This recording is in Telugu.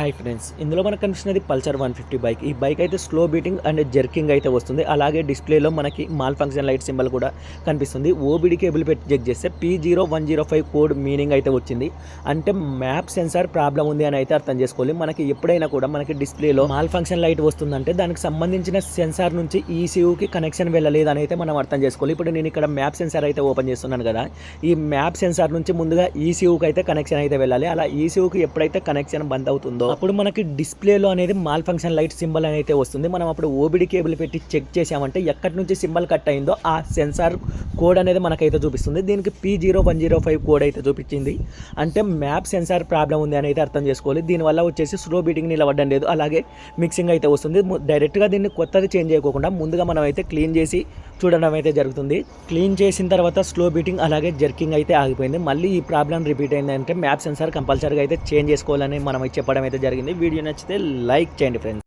హాయ్ ఫ్రెండ్స్ ఇందులో మనకు కనిపిస్తున్నది పల్సర్ వన్ ఫిఫ్టీ బైక్ ఈ బైక్ అయితే స్లో బీటింగ్ అండ్ జర్కింగ్ అయితే వస్తుంది. అలాగే డిస్ప్లేలో మనకి మాల్ ఫంక్షన్ లైట్ సింబల్ కూడా కనిపిస్తుంది. ఓబిడి కేబుల్ పెట్టి చెక్ చేస్తే P zero one zero five code meaning అయితే వచ్చింది. అంటే మ్యాప్ సెన్సార్ ప్రాబ్లం ఉంది అని అయితే అర్థం చేసుకోవాలి. మనకి ఎప్పుడైనా కూడా మనకి డిస్ప్లేలో మాల్ ఫంక్షన్ లైట్ వస్తుందంటే దానికి సంబంధించిన సెన్సార్ నుంచి ఈసీయూకి కనెక్షన్ వెళ్ళలేదు అని అయితే మనం అర్థం చేసుకోవాలి. ఇప్పుడు నేను ఇక్కడ మ్యాప్ సెన్సార్ అయితే ఓపెన్ చేస్తున్నాను కదా. ఈ మ్యాప్ సెన్సార్ నుంచి ముందుగా ఈసీయూకి అయితే కనెక్షన్ అయితే వెళ్ళాలి. అలా ఈసీయూకి ఎప్పుడైతే కనెక్షన్ బంద్ అవుతుందో అప్పుడు మనకి డిస్ప్లేలో అనేది మాల్ ఫంక్షన్ లైట్ సింబల్ అనేది వస్తుంది. మనం అప్పుడు ఓబిడి కేబుల్ పెట్టి చెక్ చేసామంటే ఎక్కడి నుంచి సింబల్ కట్ అయిందో ఆ సెన్సార్ కోడ్ అనేది మనకైతే చూపిస్తుంది. దీనికి P zero one zero five code అయితే చూపించింది. అంటే మ్యాప్ సెన్సార్ ప్రాబ్లం ఉంది అని అయితే అర్థం చేసుకోవాలి. దీనివల్ల వచ్చేసి స్లో బీటింగ్ నిలబడడం లేదు. అలాగే మిక్సింగ్ అయితే వస్తుంది. డైరెక్ట్గా దీన్ని కొత్తది చేంజ్ చేయకోకుండా ముందుగా మనం అయితే క్లీన్ చేసి చూడడం అయితే జరుగుతుంది. క్లీన్ చేసిన తర్వాత స్లో బీటింగ్ అలాగే జర్కింగ్ అయితే ఆగిపోయింది. మళ్ళీ ఈ ప్రాబ్లం రిపీట్ అయిందంటే మ్యాప్ సెన్సార్ కంపల్సరీగా అయితే చేంజ్ చేసుకోవాలని మనం చెప్పడం అయితే జరిగింది. వీడియో నచ్చితే లైక్ చేయండి ఫ్రెండ్స్.